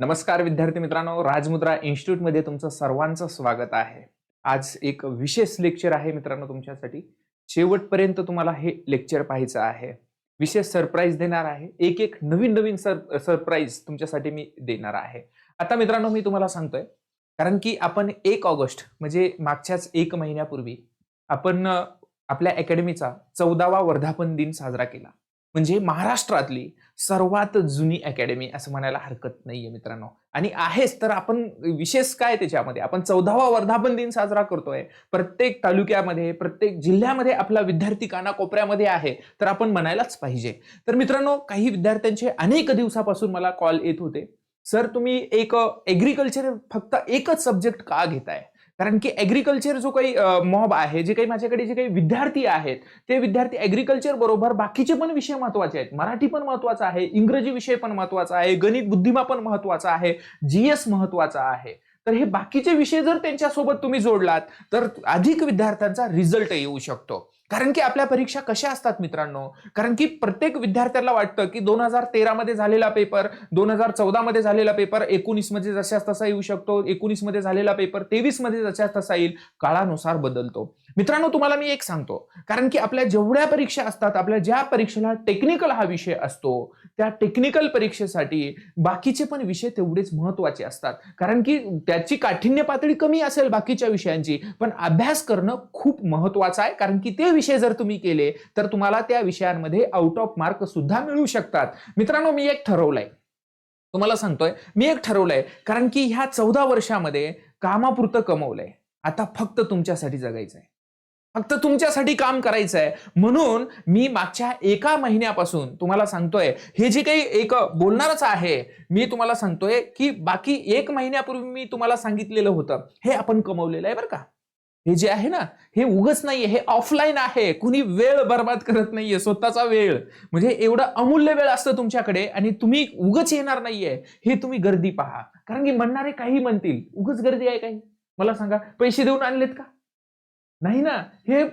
नमस्कार विद्यार्थी मित्रांनो राजमुद्रा इन्स्टिट्यूटमध्ये तुमचं सर्वांचं स्वागत आहे. आज एक विशेष लेक्चर आहे मित्रांनो तुमच्यासाठी. शेवटपर्यंत तुम्हाला हे लेक्चर पाहायचं आहे. विशेष सरप्राईज देणार आहे. एक एक नवीन नवीन सर सरप्राईज तुमच्यासाठी मी देणार आहे. आता मित्रांनो मी तुम्हाला सांगतोय कारण की आपण एक ऑगस्ट म्हणजे मागच्याच एक महिन्यापूर्वी आपण आपल्या अकॅडमीचा चौदावा वर्धापन दिन साजरा केला. म्हणजे महाराष्ट्रातली सर्वात जुनी अकॅडमी असं म्हणायला हरकत नाहीये मित्रांनो. आणि आहेच तर आपण विशेष काय त्याच्यामध्ये? आपण चौदावा वर्धापन दिन साजरा करतोय. प्रत्येक तालुक्यामध्ये प्रत्येक जिल्ह्यामध्ये आपला विद्यार्थी कानाकोपऱ्यामध्ये आहे तर आपण म्हणायलाच पाहिजे. तर मित्रांनो काही विद्यार्थ्यांचे अनेक दिवसापासून मला कॉल येत होते. सर तुम्ही एक एग्रीकल्चर फक्त एकच सब्जेक्ट का घेताय? कारण की ॲग्रिकल्चर जो काही मॉब आहे जे काही माझ्याकडे जे काही विद्यार्थी आहेत ते विद्यार्थी ॲग्रिकल्चर बरोबर बाकीचे पण विषय महत्त्वाचे आहेत. मराठी पण महत्त्वाचा आहे इंग्रजी विषय पण महत्त्वाचा आहे गणित बुद्धिमा पण महत्त्वाचा आहे जीएस महत्त्वाचा आहे. तर हे बाकीचे विषय जर त्यांच्यासोबत तुम्ही जोडलात तर अधिक विद्यार्थ्यांचा रिझल्ट येऊ शकतो. कारण की आपल्या परीक्षा कशा असतात मित्रांनो? कारण की प्रत्येक विद्यार्थ्याला वाटतं की दोन हजार तेरा मध्ये झालेला पेपर दोन हजार चौदा मध्ये झालेला पेपर एकोणीसमध्ये जशाच तसा येऊ शकतो एकोणीसमध्ये झालेला पेपर तेवीसमध्ये जशाच तसा येईल काळानुसार बदलतो. मित्रांनो तुम्हाला मी एक सांगतो. कारण की आपल्या जेवढ्या परीक्षा असतात आपल्या ज्या परीक्षेला टेक्निकल हा विषय असतो त्या टेक्निकल परीक्षेसाठी बाकीचे पण विषय तेवढेच महत्त्वाचे असतात. कारण की त्याची काठिण्य पातळी कमी असेल बाकीच्या विषयांची पण अभ्यास करणं खूप महत्वाचं आहे. कारण की ते विषय जर तुम्ही केले तर तुम्हाला त्या विषयांमध्ये आउट ऑफ मार्क सुद्धा मिळू शकतात. मित्रांनो मी एक ठरवलंय. तुम्हाला सांगतोय मी एक ठरवलंय. कारण की ह्या चौदा वर्षामध्ये कामापुरतं कमवलंय. आता फक्त तुमच्यासाठी जगायचं आहे फक्त तुमच्यासाठी काम करायचं आहे म्हणून मी मागच्या एका महिन्यापासून तुम्हाला सांगतोय हे जे काही एक बोलणारच आहे मी तुम्हाला सांगतोय की बाकी एक महिन्यापूर्वी मी तुम्हाला सांगितलेलं होतं. हे आपण कमवलेलं आहे बरं का. हे जे आहे ना हे उगच नाहीये हे ऑफलाईन आहे. कुणी वेळ बर्बाद करत नाहीये स्वतःचा वेळ. म्हणजे एवढं अमूल्य वेळ असतं तुमच्याकडे आणि तुम्ही उगच येणार नाहीये हे तुम्ही गर्दी पहा. कारण की म्हणणारे काही म्हणतील. उगच गर्दी आहे काही. मला सांगा पैसे देऊन आणलेत का? नाही ना? हे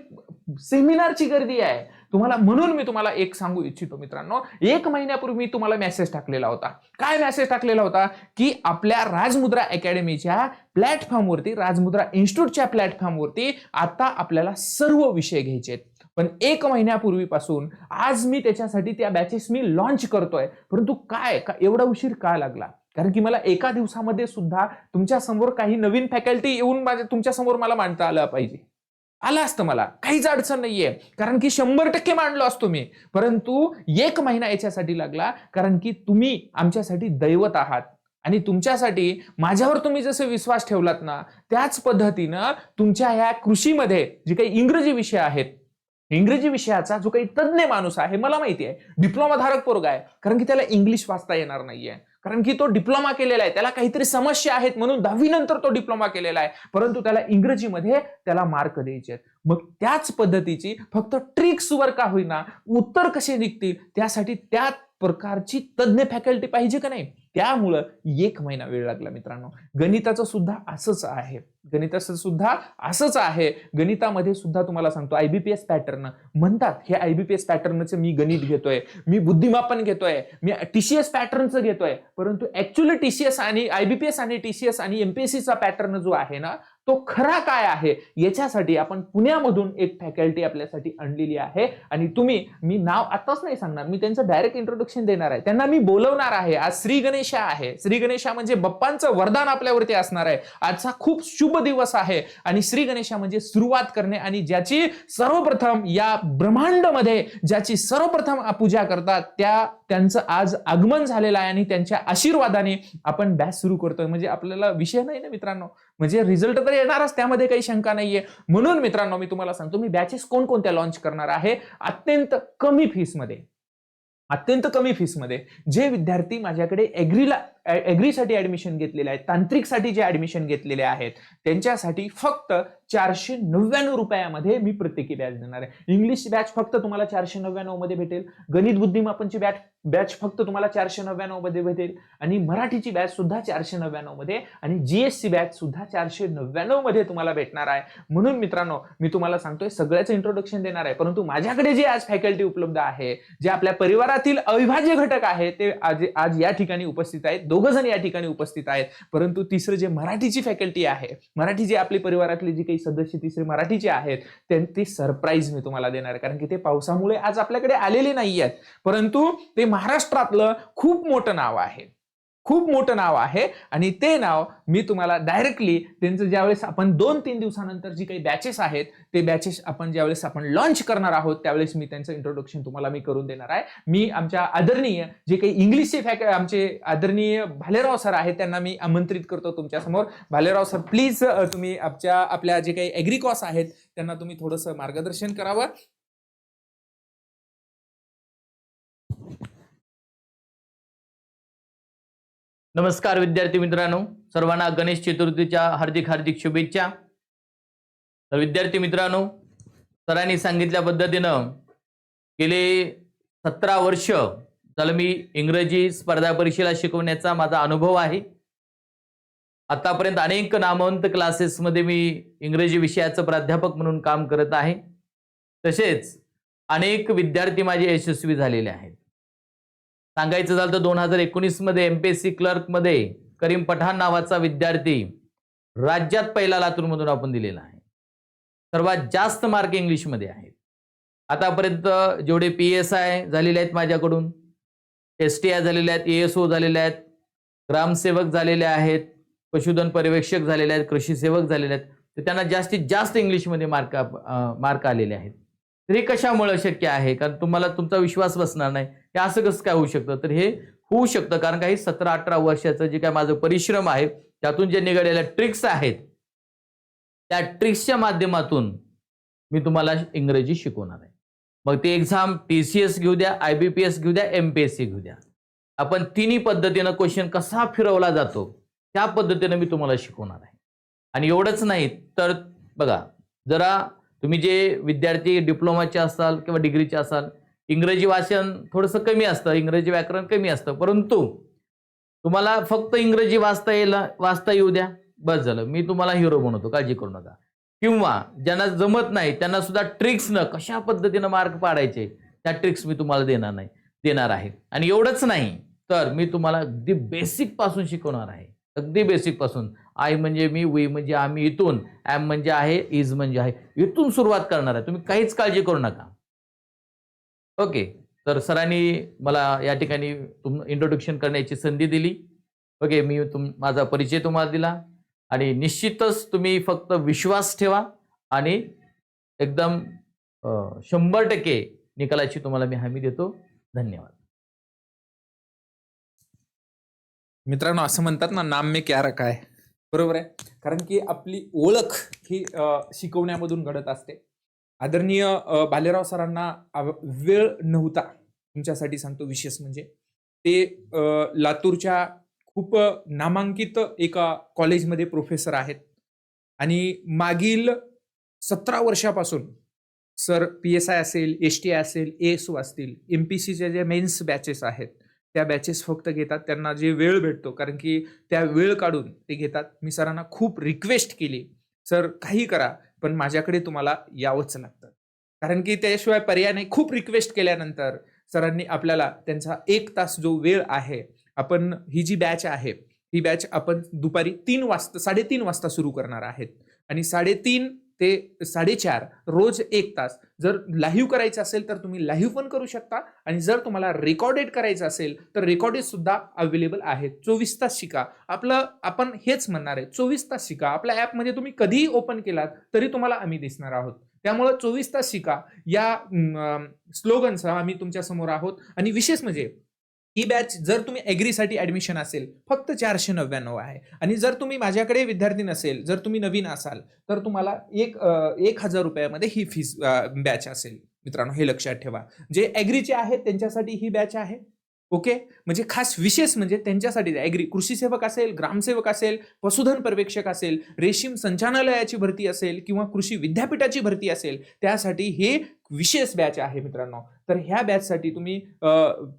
सेमिनारची गर्दी आहे. तुम्हाला म्हणून मी तुम्हाला एक सांगू इच्छितो मित्रांनो. एक महिन्यापूर्वी मी तुम्हाला मेसेज टाकलेला होता. काय मेसेज टाकलेला होता? की आपल्या राजमुद्रा अकॅडमीच्या प्लॅटफॉर्मवरती राजमुद्रा इन्स्टिट्यूटच्या प्लॅटफॉर्मवरती आता आपल्याला सर्व विषय घ्यायचे आहेत. पण एक महिन्यापूर्वीपासून आज मी त्याच्यासाठी त्या बॅचेस मी लॉन्च करतोय. परंतु काय? का एवढा उशीर का लागला? कारण की मला एका दिवसामध्ये सुद्धा तुमच्यासमोर काही नवीन फॅकल्टी येऊन माझ्या तुमच्यासमोर मला मांडता आलं पाहिजे. आलं असतं मला. काहीच अडचण नाहीये. कारण की शंभर टक्के मांडलो असतो मी. परंतु एक महिना याच्यासाठी लागला. कारण की तुम्ही आमच्यासाठी दैवत आहात. आणि तुमच्यासाठी माझ्यावर तुम्ही जसे विश्वास ठेवलात ना त्याच पद्धतीनं तुमच्या ह्या कृषीमध्ये जे काही इंग्रजी विषय आहेत इंग्रजी विषयाचा जो काही तज्ज्ञ माणूस आहे मला माहिती आहे डिप्लोमाधारक पोरगा आहे. कारण की त्याला इंग्लिश वाचता येणार नाहीये. कारण की तो डिप्लोमा केलेला आहे. त्याला काहीतरी समस्या आहेत म्हणून दहावी नंतर तो डिप्लोमा केलेला आहे. परंतु त्याला इंग्रजीमध्ये त्याला मार्क द्यायचे आहेत. मग त्याच पद्धतीची फक्त ट्रिक्सवर का होईना उत्तर कसे निघतील? त्यासाठी त्या प्रकारची तज्ज्ञ फॅकल्टी पाहिजे का नाही? त्यामुळं एक महिना वेळ लागला मित्रांनो. गणिताचं सुद्धा असंच आहे. गणिताचं सुद्धा असंच आहे. गणितामध्ये सुद्धा तुम्हाला सांगतो आयबीपीएस पॅटर्न म्हणतात हे आयबीपीएस पॅटर्नचं मी गणित घेतोय मी बुद्धिमापन घेतोय मी टीसीएस पॅटर्नचं घेतोय. परंतु ऍक्च्युअली टीसीएस आणि आयबीपीएस आणि टीसीएस आणि एमपीएससीचा पॅटर्न जो आहे ना तो खरा काय आहे? याच्यासाठी आपण पुण्यामधून एक फॅकल्टी आपल्यासाठी आणलेली आहे. आणि तुम्ही मी नाव आताच नाही सांगणार मी त्यांचं डायरेक्ट इंट्रोडक्शन देणार आहे. त्यांना मी बोलवणार आहे. आज श्री गणेशा आहे. श्री गणेशा म्हणजे बप्पांचं वरदान आपल्यावरती असणार आहे. आजचा खूप शुभ दिवस आहे. आणि श्री गणेशा म्हणजे सुरुवात करणे आणि ज्याची सर्वप्रथम या ब्रह्मांडमध्ये ज्याची सर्वप्रथम पूजा करतात त्या त्यांचं आज आगमन झालेलं आहे आणि त्यांच्या आशीर्वादाने आपण बॅच सुरू करतोय. म्हणजे आपल्याला विषय नाही ना मित्रांनो? म्हणजे रिझल्ट तर येणारच त्यामध्ये काही शंका नाहीये. म्हणून मित्रांनो मी तुम्हाला सांगतो मी बॅचेस कोणकोणत्या लॉन्च करणार आहे? अत्यंत कमी फीसमध्ये अत्यंत कमी फीसमध्ये जे विद्यार्थी माझ्याकडे एग्रीला एग्रीसाठी ऍडमिशन घेतलेले आहेत. तांत्रिकसाठी जे ऍडमिशन घेतलेले आहेत त्यांच्यासाठी फक्त चारशे नव्याण्णव रुपयामध्ये मी प्रत्येकी बॅच देणार आहे. इंग्लिश बॅच फक्त तुम्हाला चारशे नव्याण्णवमध्ये भेटेल. गणित बुद्धिमापनची बॅच बॅच फक्त तुम्हाला चारशे नव्याण्णवमध्ये भेटेल. आणि मराठीची बॅच सुद्धा चारशे नव्याण्णवमध्ये आणि जीएससी बॅच सुद्धा चारशे नव्याण्णवमध्ये तुम्हाला भेटणार आहे. म्हणून मित्रांनो मी तुम्हाला सांगतोय सगळ्याचं इंट्रोडक्शन देणार आहे. परंतु माझ्याकडे जे आज फॅकल्टी उपलब्ध आहे जे आपल्या परिवारातील अविभाज्य घटक आहे ते आज आज या ठिकाणी उपस्थित आहेत. दोघ जण या ठिकाणी उपस्थित आहेत. परंतु तिसरं जे मराठीची फॅकल्टी आहे मराठी जे आपली परिवारातले जे काही सदस्य तिसरे मराठीचे आहेत त्यांचे सरप्राईज मी तुम्हाला देणार आहे. कारण की ते पावसामुळे आज आपल्याकडे आलेले नाही आहेत परंतु ते महाराष्ट्रातलं खूप मोठं नाव आहे. खूप मोठं नाव आहे. आणि ते नाव मी तुम्हाला डायरेक्टली त्यांचं ज्यावेळेस आपण दोन तीन दिवसानंतर जी काही बॅचेस आहेत ते बॅचेस आपण ज्यावेळेस आपण लॉन्च करणार आहोत त्यावेळेस मी त्यांचं इंट्रोडक्शन तुम्हाला मी करून देणार आहे. मी आमच्या आदरणीय जे काही इंग्लिशचे फॅक आमचे आदरणीय भालेराव सर आहेत त्यांना मी आमंत्रित करतो तुमच्यासमोर भालेराव सर प्लीज तुम्ही आमच्या आपल्या जे काही ॲग्रिकॉस आहेत त्यांना तुम्ही थोडंसं मार्गदर्शन करावं. नमस्कार विद्यार्थी मित्रांनो. सर्वांना गणेश चतुर्थीच्या हार्दिक हार्दिक शुभेच्छा. तर विद्यार्थी मित्रांनो सरांनी सांगितल्या पद्धतीनं गेले सतरा वर्ष झालं मी इंग्रजी स्पर्धा परीक्षेला शिकवण्याचा माझा अनुभव आहे. आतापर्यंत अनेक नामवंत क्लासेसमध्ये मी इंग्रजी विषयाचं प्राध्यापक म्हणून काम करत आहे. तसेच अनेक विद्यार्थी माझे यशस्वी झालेले आहेत. सांगायचं झालं तर दोन हजार एकोणीसमध्ये एम पी एस सी क्लर्कमध्ये करीम पठाण नावाचा विद्यार्थी राज्यात पहिला लातूरमधून आपण दिलेला आहे. सर्वात जास्त मार्क इंग्लिशमध्ये आहेत. आतापर्यंत जेवढे पी एस आय झालेले आहेत माझ्याकडून एस टी आय झालेले आहेत ए एस ओ झालेले आहेत ग्रामसेवक झालेले आहेत पशुधन पर्यवेक्षक झालेले आहेत कृषी सेवक झालेले आहेत तर त्यांना जास्तीत जास्त इंग्लिशमध्ये मार्क मार्क आलेले आहेत. तर हे कशामुळं शक्य आहे? कारण तुम्हाला तुमचा विश्वास बसणार नाही. हे असं कसं काय होऊ शकतं? तर हे होऊ शकतं कारण काही सतरा अठरा वर्षाचं जे काय माझं परिश्रम आहे त्यातून जे निघालेल्या ट्रिक्स आहेत त्या ट्रिक्सच्या माध्यमातून मी तुम्हाला इंग्रजी शिकवणार आहे. मग ते एक्झाम टी सी एस घेऊ द्या आय बी पी एस घेऊ द्या एम पी एस सी घेऊ द्या. आपण तिन्ही पद्धतीनं क्वेश्चन कसा फिरवला जातो त्या पद्धतीनं मी तुम्हाला शिकवणार आहे. आणि एवढंच नाही तर बघा जरा तुम्ही जे विद्यार्थी डिप्लोमाचे असाल किंवा डिग्रीचे असाल इंग्रजी वाचन थोडंसं कमी असतं इंग्रजी व्याकरण कमी असतं. परंतु तुम्हाला फक्त इंग्रजी वाचता येईल वाचता येऊ द्या. बस झालं. मी तुम्हाला हिरो बनवतो. काळजी करू नका. किंवा ज्यांना जमत नाही त्यांना सुद्धा ट्रिक्सनं कशा पद्धतीनं मार्क पाडायचे त्या ट्रिक्स मी तुम्हाला देणार नाही देणार आहे. आणि एवढंच नाही तर मी तुम्हाला अगदी बेसिकपासून शिकवणार आहे. अगदी बेसिकपासून. आय म्हणजे मी वी म्हणजे आम्ही इथून ॲम म्हणजे आहे इज म्हणजे आहे. इथून सुरुवात करणार आहे. तुम्ही काहीच काळजी करू नका. ओके. तर सरांनी मला या ठिकाणी तुम इंट्रोडक्शन करण्याची संधी दिली. ओके मी तुम माझा परिचय तुम्हाला दिला. आणि निश्चितच तुम्ही फक्त विश्वास ठेवा आणि एकदम शंभर टक्के निकालाची तुम्हाला मी हमी देतो. धन्यवाद. मित्रांनो असं म्हणतात ना नाम मे क्या? रखा बरोबर आहे? कारण की आपली ओळख ही शिकवण्यामधून घडत असते. आदरणीय बालेराव सरांना वेळ नव्हता तुमच्यासाठी सांगतो विशेष म्हणजे. ते लातूरच्या खूप नामांकित एका कॉलेजमध्ये प्रोफेसर आहेत. आणि मागील सतरा वर्षापासून सर पी एस आय असेल एस टी आय असेल ए एस ओ असतील एम पी सीच्या ज्या मेन्स बॅचेस आहेत त्या बॅचेस फक्त घेतात. त्यांना जे वेळ भेटतो कारण की त्या वेळ काढून ते घेतात. मी सरांना खूप रिक्वेस्ट केली सर काही करा पण माझ्याकडे तुम्हाला यावंच लागतं. कारण की त्याशिवाय पर्याय नाही. खूप रिक्वेस्ट केल्यानंतर सरांनी आपल्याला त्यांचा एक तास जो वेळ आहे आपण ही जी बॅच आहे ही बॅच आपण दुपारी तीन वाजता साडेतीन वाजता सुरू करणार आहेत. आणि साडेतीन ते साडेचार रोज एक तास. जर लाईव्ह करायचं असेल तर तुम्ही लाईव्ह पण करू शकता आणि जर तुम्हाला रेकॉर्डेड करायचं असेल तर रेकॉर्डेड सुद्धा अवेलेबल आहे चोवीस तास शिका. आपलं आपण हेच म्हणणार आहे. चोवीस तास शिका. आपल्या ॲपमध्ये तुम्ही कधीही ओपन केलात तरी तुम्हाला आम्ही दिसणार आहोत. त्यामुळं चोवीस तास शिका. या स्लोगनसह आम्ही तुमच्यासमोर आहोत. आणि विशेष म्हणजे ही बॅच जर तुम्ही ॲग्रीसाठी ॲडमिशन असेल फक्त चारशे नव्याण्णव आहे. आणि जर तुम्ही माझ्याकडे विद्यार्थी नसेल जर तुम्ही नवीन असाल तर तुम्हाला एक एक हजार रुपयामध्ये ही फीस बॅच असेल. मित्रांनो हे लक्षात ठेवा. जे ॲग्रीचे आहेत त्यांच्यासाठी ही बॅच आहे. ओके? म्हणजे खास विशेष म्हणजे त्यांच्यासाठी ॲग्री कृषी सेवक असेल ग्रामसेवक असेल पशुधन पर्यवेक्षक असेल रेशीम संचालनालयाची भरती असेल किंवा कृषी विद्यापीठाची भरती असेल त्यासाठी हे विशेष बॅच आहे मित्रांनो. तर ह्या बॅचसाठी तुम्ही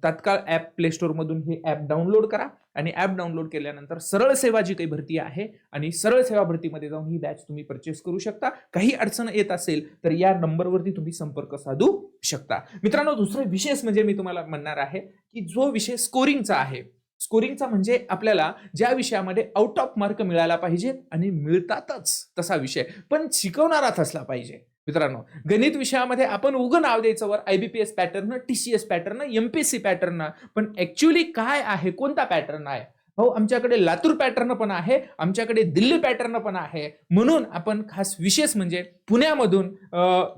तात्काळ ॲप प्ले स्टोअरमधून हे ॲप डाउनलोड करा. आणि ॲप डाउनलोड केल्यानंतर सरळ सेवा जी काही भरती आहे आणि सरळ सेवा भरतीमध्ये जाऊन ही बॅच तुम्ही परचेस करू शकता. काही अडचण येत असेल तर या नंबरवरती तुम्ही संपर्क साधू शकता. मित्रांनो दुसरं विशेष म्हणजे मी तुम्हाला म्हणणार आहे की जो विषय स्कोरिंगचा आहे स्कोरिंगचा म्हणजे आपल्याला ज्या विषयामध्ये आउट ऑफ मार्क मिळायला पाहिजे आणि मिळतातच तसा विषय पण शिकवणाराच असला पाहिजे. मित्रांनो गणित विषयामध्ये आपण उगं नाव द्यायचं वर IBPS pattern TCS pattern MPSC pattern पण ऍक्च्युली काय आहे कोणता पॅटर्न आहे? हो आमच्याकडे लातूर पॅटर्न पण आहे आमच्याकडे दिल्ली पॅटर्न पण आहे. म्हणून आपण खास विशेष म्हणजे पुण्यामधून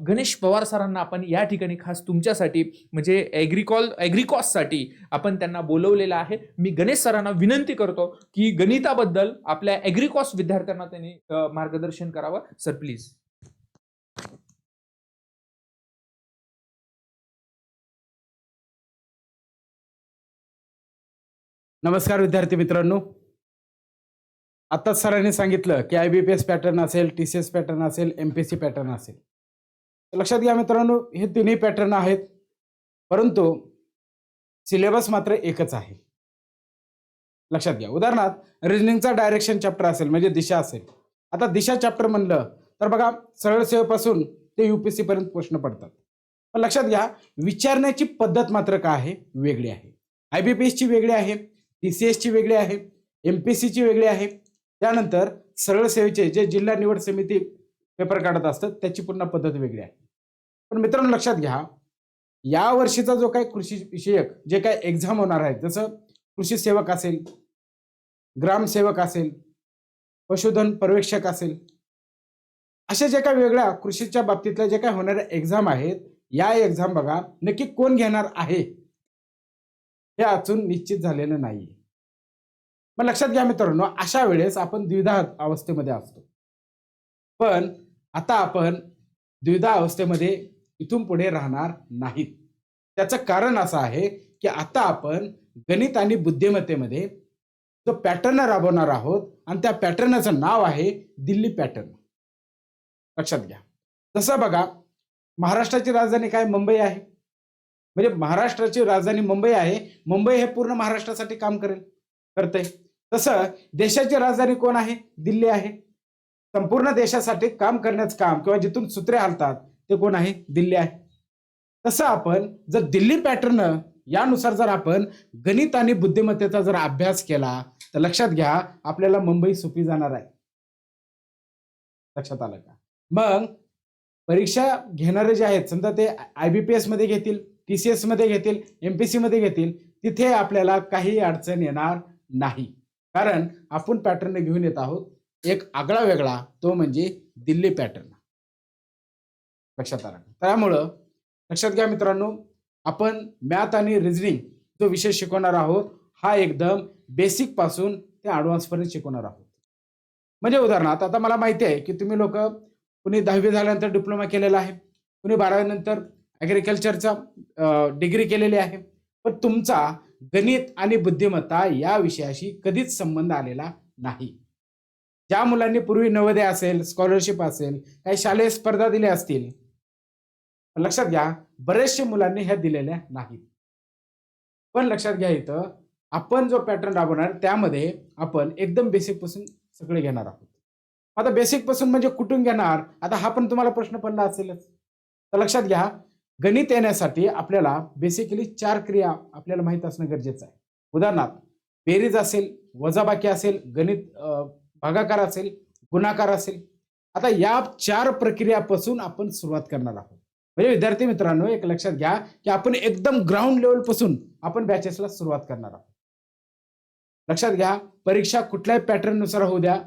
गणेश पवार सरांना आपण या ठिकाणी खास तुमच्यासाठी म्हणजे ॲग्रिकॉल ॲग्रिकॉससाठी आपण त्यांना बोलवलेलं आहे. मी गणेश सरांना विनंती करतो की गणिताबद्दल आपल्या ॲग्रिकॉस विद्यार्थ्यांना त्यांनी मार्गदर्शन करावं. सर प्लीज नमस्कार विद्यार्थी मित्रांनो. आत्ताच सरांनी सांगितलं की I B P S pattern असेल टी सी एस पॅटर्न असेल एम पी सी पॅटर्न असेल. तर लक्षात घ्या मित्रांनो हे तिन्ही पॅटर्न आहेत परंतु सिलेबस मात्र एकच आहे. लक्षात घ्या. उदाहरणार्थ रिजनिंगचा डायरेक्शन चॅप्टर असेल म्हणजे दिशा असेल. आता दिशा चॅप्टर म्हणलं तर बघा सरळ सेवेपासून ते यू पी सीपर्यंत प्रश्न पडतात. पण लक्षात घ्या विचारण्याची पद्धत मात्र काय आहे? वेगळी आहे. आय बी पी एसची वेगळी आहे. टी सी एसची वेगळी आहे एम पी सीची वेगळी आहे. त्यानंतर सरळ सेवेचे जे जिल्हा निवड समिती पेपर काढत असतात त्याची पुन्हा पद्धत वेगळी आहे. पण मित्रांनो लक्षात घ्या या वर्षीचा जो काही कृषी विषयक जे काही एक्झाम होणार आहे जसं कृषी सेवक असेल ग्रामसेवक असेल पशुधन पर्यवेक्षक असेल अशा जे काही वेगळ्या कृषीच्या बाबतीतल्या जे काही होणाऱ्या एक्झाम आहेत या एक्झाम बघा नक्की कोण घेणार आहे? हे अजून निश्चित झालेलं नाही मग लक्षात घ्या मित्रांनो अशा वेळेस आपण द्विधा अवस्थेमध्ये असतो. पण आता आपण द्विधा अवस्थेमध्ये इथून पुढे राहणार नाहीत. त्याचं कारण असं आहे की आता आपण गणित आणि बुद्धिमत्तेमध्ये जो पॅटर्न राबवणार आहोत आणि त्या पॅटर्नचं नाव आहे दिल्ली पॅटर्न. लक्षात घ्या. जसं बघा महाराष्ट्राची राजधानी काय? मुंबई आहे. म्हणजे महाराष्ट्राची राजधानी मुंबई आहे. मुंबई हे पूर्ण महाराष्ट्रासाठी काम करेल करते तसं देशाची राजधानी कोण आहे? दिल्ली आहे. संपूर्ण देशासाठी काम करण्याचं काम किंवा जिथून सूत्रे हालतात ते कोण आहे? दिल्ली आहे. तसं आपण जर दिल्ली पॅटर्न यानुसार जर आपण गणित आणि बुद्धिमत्तेचा जर अभ्यास केला तर लक्षात घ्या आपल्याला मुंबई सोपी जाणार आहे. लक्षात आलं का? मग परीक्षा घेणारे जे आहेत समजा ते आय बी पी एसमध्ये घेतील. टी सी एसमध्ये घेतील एम पी सी मध्ये घेतील तिथे आपल्याला काही अडचण येणार नाही. कारण आपण पॅटर्न घेऊन येत आहोत. एक आगळा वेगळा तो म्हणजे दिल्ली पॅटर्न लक्षात आला. त्यामुळं लक्षात घ्या मित्रांनो आपण मॅथ आणि रिजनिंग जो विषय शिकवणार आहोत हा एकदम बेसिकपासून ते ॲडव्हान्स पर्यंत शिकवणार आहोत. म्हणजे उदाहरणार्थ आता मला माहिती आहे की तुम्ही लोक कुणी दहावी झाल्यानंतर डिप्लोमा केलेला आहे. कुणी बारावीनंतर ॲग्रिकल्चरचा डिग्री केलेली आहे. पण तुमचा गणित आणि बुद्धिमत्ता या विषयाशी कधीच संबंध आलेला नाही. ज्या मुलांनी पूर्वी नवोदय असेल स्कॉलरशिप असेल काही शालेय स्पर्धा दिल्या असतील लक्षात घ्या बरेचशे मुलांनी ह्या दिलेल्या नाहीत. पण लक्षात घ्या इथं आपण जो पॅटर्न राबवणार त्यामध्ये आपण एकदम बेसिकपासून सगळे घेणार आहोत. आता बेसिकपासून म्हणजे कुठून घेणार? आता हा पण तुम्हाला प्रश्न पडला असेलच. तर लक्षात घ्या गणित येण्यासाठी आपल्याला बेसिकली चार क्रिया आपल्याला माहीत असणं गरजेचं आहे. उदाहरणार्थ बेरीज असेल वजाबाकी असेल गणित भागाकार असेल गुणाकार असेल. आता या चार प्रक्रियापासून आपण सुरुवात करणार आहोत. म्हणजे विद्यार्थी मित्रांनो एक लक्षात घ्या की आपण एकदम ग्राउंड लेवलपासून आपण बॅचेसला सुरुवात करणार आहोत. लक्षात घ्या परीक्षा कुठल्याही पॅटर्ननुसार होऊ द्या.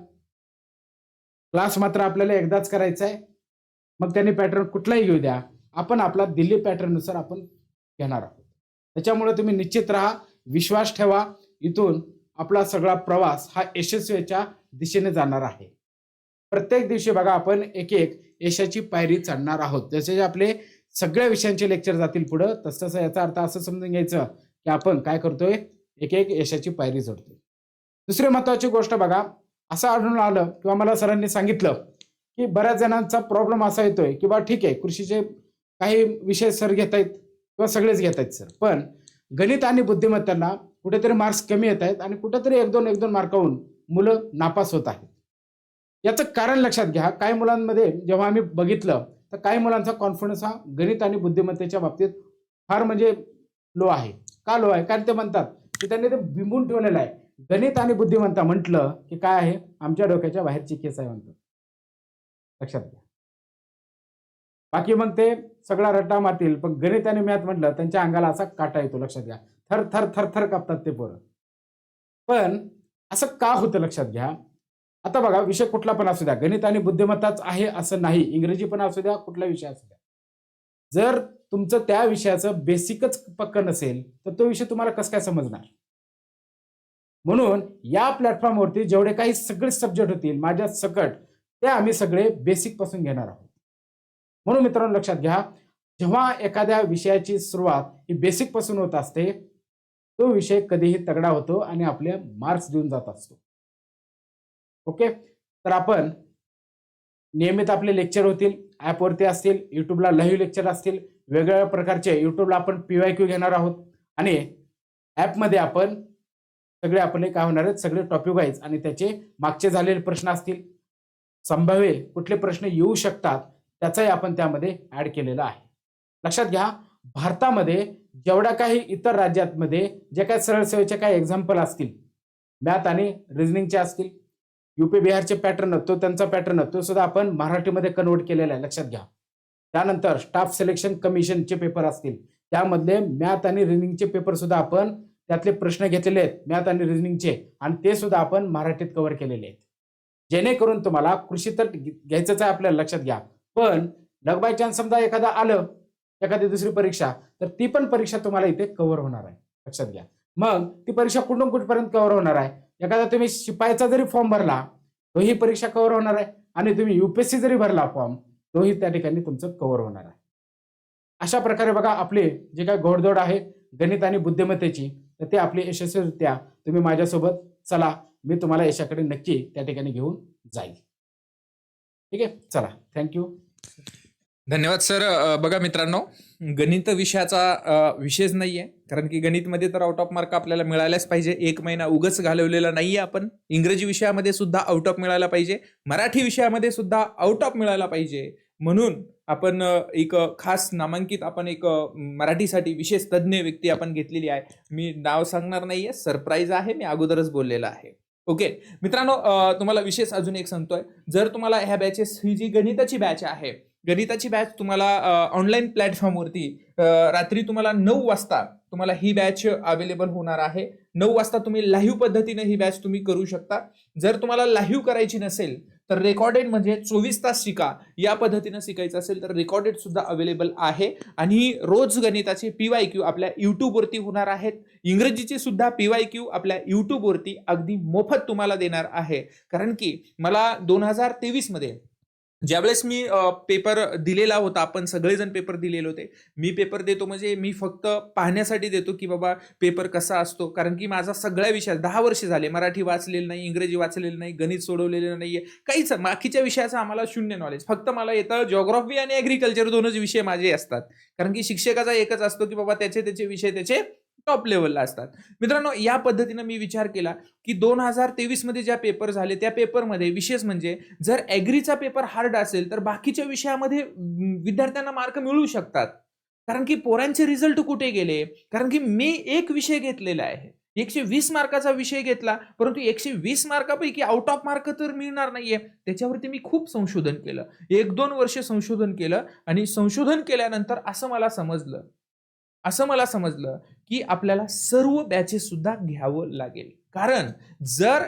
क्लास मात्र आपल्याला एकदाच करायचा आहे मग त्यांनी पॅटर्न कुठलाही घेऊ द्या. आपण आपला दिल्ली पॅटर्ननुसार आपण घेणार आहोत. त्याच्यामुळे तुम्ही निश्चित राहा विश्वास ठेवा. इथून आपला सगळा प्रवास हा यशस्वीच्या दिशेने जाणार आहे. प्रत्येक दिवशी बघा आपण एक एक यशाची पायरी चढणार आहोत. जसे जे आपले सगळ्या विषयांचे लेक्चर जातील पुढं तसं तसं याचा अर्थ असं समजून घ्यायचं की आपण काय करतोय? एक एक यशाची पायरी चढतोय. दुसरी महत्वाची गोष्ट बघा असं आढळून आलं किंवा मला सरांनी सांगितलं की बऱ्याच जणांचा प्रॉब्लेम असा येतोय की बा ठीक आहे कृषीचे काही विषय सर घेत आहेत किंवा सगळेच घेत आहेत सर पण गणित आणि बुद्धिमत्तांना कुठेतरी मार्क्स कमी येत आहेत आणि कुठेतरी एक दोन एक दोन मार्काहून मुलं नापास होत आहेत. याचं कारण लक्षात घ्या. काही मुलांमध्ये जेव्हा आम्ही बघितलं तर काही मुलांचा कॉन्फिडन्स हा गणित आणि बुद्धिमत्तेच्या बाबतीत फार म्हणजे लो आहे. का लो आहे? कारण ते म्हणतात की त्यांनी ते बिंबून ठेवलेलं आहे. गणित आणि बुद्धिमत्ता म्हटलं की काय आहे? आमच्या डोक्याच्या बाहेरची केस आहे म्हणतो लक्षात घ्या. बाकी मग ते सगळा रट्टा मारतील. पण गणित आणि मॅथ म्हटलं त्यांच्या अंगाला असा काटा येतो लक्षात घ्या. थर थर थर थर कापतात ते पोरं. पण असं का होतं लक्षात घ्या? आता बघा विषय कुठला पण असू द्या. गणित आणि बुद्धिमत्ताच आहे असं नाही. इंग्रजी पण असू द्या कुठला विषय असू द्या. जर तुमचं त्या विषयाचं बेसिकच पक्क नसेल तर तो विषय तुम्हाला कसं काय समजणार? म्हणून या प्लॅटफॉर्मवरती जेवढे काही सगळे सब्जेक्ट होतील माझ्या सकट ते आम्ही सगळे बेसिकपासून घेणार आहोत. म्हणून मित्रांनो लक्षात घ्या जेव्हा एखाद्या विषयाची सुरुवात ही बेसिकपासून होत असते तो विषय कधीही तगडा होतो आणि आपले मार्क्स देऊन जात असतो. ओके तर आपण नियमित आपले लेक्चर होतील ॲपवरती असतील यूट्यूबला लाईव्ह लेक्चर असतील वेगवेगळ्या प्रकारचे यूट्यूबला आपण पी वाय क्यू घेणार आहोत आणि ॲपमध्ये आपण सगळे आपले काय होणार आहेत सगळे टॉपिक वाईज आणि त्याचे मागचे झालेले प्रश्न असतील. संभाव्य कुठले प्रश्न येऊ शकतात त्याचाही आपण त्यामध्ये ऍड केलेला आहे. लक्षात घ्या भारतामध्ये जेवढ्या काही इतर राज्यांमध्ये जे काही सरळ सेवेचे काही एक्झाम्पल असतील मॅथ आणि रिझनिंगचे असतील युपी बिहारचे पॅटर्न तो त्यांचा पॅटर्न तो सुद्धा आपण मराठीमध्ये कन्वर्ट केलेला आहे लक्षात घ्या. त्यानंतर स्टाफ सिलेक्शन कमिशनचे पेपर असतील त्यामधले मॅथ आणि रिझनिंगचे पेपर सुद्धा आपण त्यातले प्रश्न घेतलेले आहेत मॅथ आणि रिझनिंगचे आणि ते सुद्धा आपण मराठीत कव्हर केलेले आहेत. जेणेकरून तुम्हाला कृषी तर घ्यायचंच आहे आपल्याला लक्षात घ्या. पण लग बाय चान्स समजा एखादा आलं एखादी दुसरी परीक्षा तर ती पण परीक्षा तुम्हाला इथे कव्हर होणार आहे. लक्षात घ्या. मग ती परीक्षा कुठून कुठपर्यंत कव्हर होणार आहे? एखादा तुम्ही शिपायाचा जरी फॉर्म भरला तोही परीक्षा कव्हर होणार आहे. आणि तुम्ही युपीएससी जरी भरला फॉर्म तोही त्या ठिकाणी तुमचं कव्हर होणार आहे. अशा प्रकारे बघा आपले जे काय घोडदौड आहे गणित आणि बुद्धिमत्तेची तर ते आपली यशस्वीरित्या तुम्ही माझ्यासोबत चला मी तुम्हाला यशाकडे नक्की त्या ठिकाणी घेऊन जाईल. ठीक आहे? चला. थँक्यू धन्यवाद सर. बघा मित्रांनो गणित विषयाचा विशेष नाहीये कारण की गणितमध्ये तर आउट ऑफ मार्क आपल्याला मिळाल्याच पाहिजे. एक महिना उगच घालवलेला नाहीये आपण. इंग्रजी विषयामध्ये सुद्धा आउट ऑफ मिळायला पाहिजे. मराठी विषयामध्ये सुद्धा आउट ऑफ मिळायला पाहिजे. म्हणून आपण एक खास नामांकित आपण एक मराठीसाठी विशेष तज्ज्ञ व्यक्ती आपण घेतलेली आहे. मी नाव सांगणार नाहीये. सरप्राईज आहे मी अगोदरच बोललेलं आहे. ओके मित्रांनो तुम्हाला विशेष अजून एक सांगतोय. जर तुम्हाला ह्या बॅचेस ही जी गणिताची बॅच आहे गणिताची बॅच तुम्हाला ऑनलाईन प्लॅटफॉर्मवरती रात्री तुम्हाला नऊ वाजता तुम्हाला ही बॅच अवेलेबल होणार आहे. नऊ वाजता तुम्ही लाईव्ह पद्धतीने ही बॅच तुम्ही करू शकता. जर तुम्हाला लाईव्ह करायची नसेल तर रेकॉर्डेड म्हणजे चोवीस तास शिका. या पद्धतीनं शिकायचं असेल तर रेकॉर्डेड सुद्धा अवेलेबल आहे. आणि रोज गणिताचे पी वाय क्यू आपल्या युट्यूबवरती होणार आहेत. इंग्रजीचे सुद्धा पी वाय क्यू आपल्या युट्यूबवरती अगदी मोफत तुम्हाला देणार आहे. कारण की मला दोन हजार तेवीसमध्ये ज्यावेळेस मी पेपर दिलेला होता आपण सगळेजण पेपर दिलेले होते मी पेपर देतो म्हणजे मी फक्त पाहण्यासाठी देतो की बाबा पेपर कसा असतो. कारण की माझा सगळ्या विषयात दहा वर्ष झाले मराठी वाचलेलं नाही इंग्रजी वाचलेलं नाही गणित सोडवलेलं नाही आहे काहीच बाकीच्या विषयाचं आम्हाला शून्य नॉलेज फक्त मला येतं जॉग्रॉफी आणि ॲग्रिकल्चर दोनच विषय माझे असतात. कारण की शिक्षकाचा एकच असतो की बाबा त्याचे त्याचे विषय त्याचे टॉप लेवलला असतात. मित्रांनो या पद्धतीनं मी विचार केला की दोन हजार तेवीसमध्ये ज्या पेपर झाले त्या पेपरमध्ये विशेष म्हणजे जर ॲग्रीचा पेपर हार्ड असेल तर बाकीच्या विषयामध्ये विद्यार्थ्यांना मार्क मिळू शकतात. कारण की पोरांचे रिझल्ट कुठे गेले? कारण की मी एक विषय घेतलेला आहे. एकशे वीस मार्काचा विषय घेतला परंतु एकशे वीस मार्कापैकी आउट ऑफ मार्क तर मिळणार नाहीये. त्याच्यावरती मी खूप संशोधन केलं. एक दोन वर्ष संशोधन केलं आणि संशोधन केल्यानंतर असं मला समजलं. असं मला समजलं की आपल्याला सर्व बॅचेस सुद्धा घ्यावं लागेल. कारण जर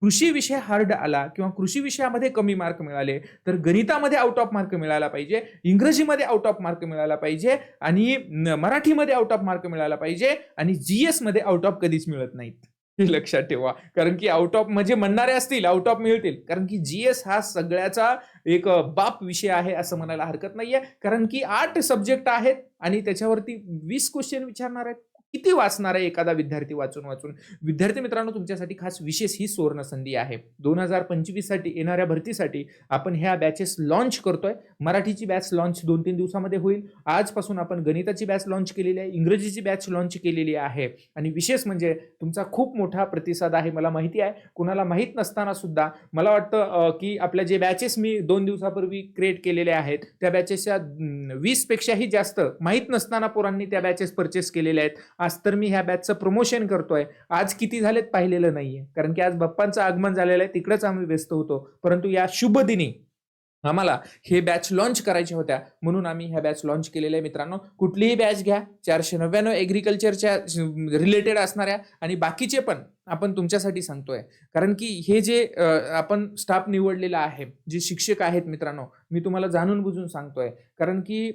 कृषी विषय हार्ड आला किंवा कृषी विषयामध्ये कमी मार्क मिळाले तर गणितामध्ये आउट ऑफ मार्क मिळाला पाहिजे इंग्रजीमध्ये आउट ऑफ मार्क मिळाला पाहिजे आणि मराठीमध्ये आउट ऑफ मार्क मिळाला पाहिजे आणि जी मध्ये आउट ऑफ कधीच मिळत नाहीत. हे लक्षात ठेवा. कारण की आउट ऑफ म्हणजे म्हणणारे असतील आउट ऑफ मिळतील. कारण की जीएस हा सगळ्याचा एक बाप विषय आहे असं म्हणायला हरकत नाहीये. कारण की आठ सब्जेक्ट आहेत आणि त्याच्यावरती वीस क्वेश्चन विचारणार आहेत. किती वाचणार आहे एखादा विद्यार्थी वाचून वाचून? विद्यार्थी मित्रांनो तुमच्यासाठी खास विशेष ही सुवर्ण संधी आहे. दोन हजार पंचवीससाठी येणाऱ्या भरतीसाठी आपण ह्या बॅचेस लॉन्च करतोय. मराठीची बॅच लॉन्च दोन तीन दिवसामध्ये होईल. आजपासून आपण गणिताची बॅच लॉन्च केलेली आहे इंग्रजीची बॅच लॉन्च केलेली आहे. आणि विशेष म्हणजे तुमचा खूप मोठा प्रतिसाद आहे मला माहिती आहे. कुणाला माहीत नसताना सुद्धा मला वाटतं की आपल्या जे बॅचेस मी दोन दिवसापूर्वी क्रिएट केलेले आहेत त्या बॅचेसच्या वीसपेक्षाही जास्त माहीत नसताना पोरांनी त्या बॅचेस परचेस केलेल्या आहेत. आज तर मी ह्या बॅचचं प्रमोशन करतोय. आज किती झालेत पाहिलेलं नाहीये. कारण की आज बाप्पांचं आगमन झालेलं आहे तिकडेच आम्ही व्यस्त होतो. परंतु या शुभ दिनी आम्हाला हे बॅच लॉन्च करायच्या होत्या. म्हणून आम्ही ह्या बॅच लॉन्च केलेल्या आहे मित्रांनो. कुठलीही बॅच घ्या. चारशे नव्याण्णव ॲग्रिकल्चरच्या रिलेटेड असणाऱ्या आणि बाकीचे पण आपण तुमच्यासाठी सांगतोय. कारण की हे जे आपण स्टाफ निवडलेला आहे जे शिक्षक आहेत मित्रांनो मी तुम्हाला जाणून बुजून सांगतोय. कारण की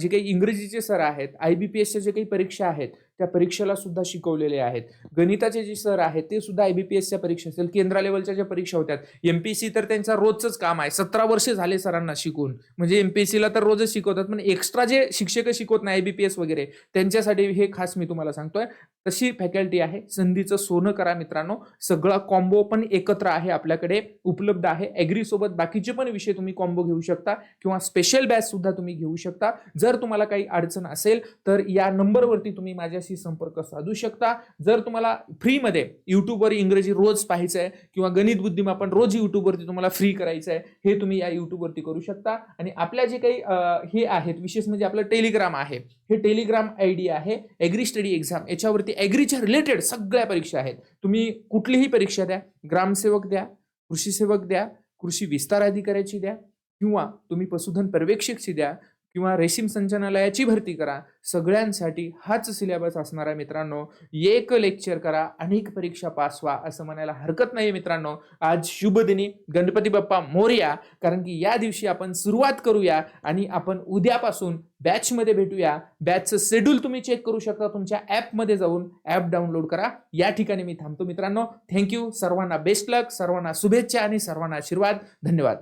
जे काही इंग्रजीचे सर आहेत आय बी पी एसच्या जे काही परीक्षा आहेत त्या परीक्षेला सुद्धा शिकवलेले आहेत. गणिताचे जे सर आहेत ते सुद्धा आय बी पी एसच्या परीक्षा असेल केंद्र लेवलच्या ज्या परीक्षा होत्या एम पी सी तर त्यांचा रोजच काम आहे. सतरा वर्ष झाले सरांना शिकून. म्हणजे एम पी सीला तर रोजच शिकवतात पण एक्स्ट्रा जे शिक्षक शिकवत नाही आय बी पी एस वगैरे त्यांच्यासाठी हे खास मी तुम्हाला सांगतोय. तशी फॅकल्टी आहे. संधीचं सोनं करा मित्रांनो. सगळा कॉम्बो पण एकत्र आहे आपल्याकडे उपलब्ध आहे. ॲग्रीसोबत बाकीचे पण विषय तुम्ही कॉम्बो घेऊ शकता किंवा स्पेशल बॅच सुद्धा तुम्ही घेऊ शकता. जर तुम्हाला काही अडचण असेल तर या नंबरवरती तुम्ही माझ्याशी संपर्क साधू शकता. जर तुम्हाला फ्रीमध्ये यूट्यूबवर इंग्रजी रोज पाहायचं आहे किंवा गणित बुद्धिमापन रोज यूट्यूबवरती तुम्हाला फ्री करायचं आहे हे तुम्ही या यूट्यूबवरती करू शकता. आणि आपल्या जे काही हे आहेत विशेष म्हणजे आपलं टेलिग्राम आहे हे टेलिग्राम आय डी आहे ॲग्री स्टडी एक्झाम याच्यावरती ॲग्रीच्या रिलेटेड सगळ्या परीक्षा आहेत. तुम्ही कुठलीही परीक्षा द्या ग्रामसेवक द्या कृषी सेवक द्या कृषी विस्तार अधिकाऱ्याची द्या किंवा तुम्ही पशुधन पर्यवेक्षकची द्या किंवा रेशीम संचालनालयाची भरती करा. सगळ्यांसाठी हाच सिलेबस असणारा मित्रांनो. एक लेक्चर करा अनेक परीक्षा पास व्हा असं म्हणायला हरकत नाही मित्रांनो. आज शुभदिनी गणपती बाप्पा मोरया कारण की या दिवशी आपण सुरुवात करूया आणि आपण उद्यापासून बॅचमध्ये भेटूया. बॅचचं शेड्यूल तुम्ही चेक करू शकता तुमच्या ॲपमध्ये जाऊन ॲप डाउनलोड करा. या ठिकाणी मी थांबतो मित्रांनो. थँक्यू सर्वांना बेस्ट लक सर्वांना शुभेच्छा आणि सर्वांना आशीर्वाद. धन्यवाद.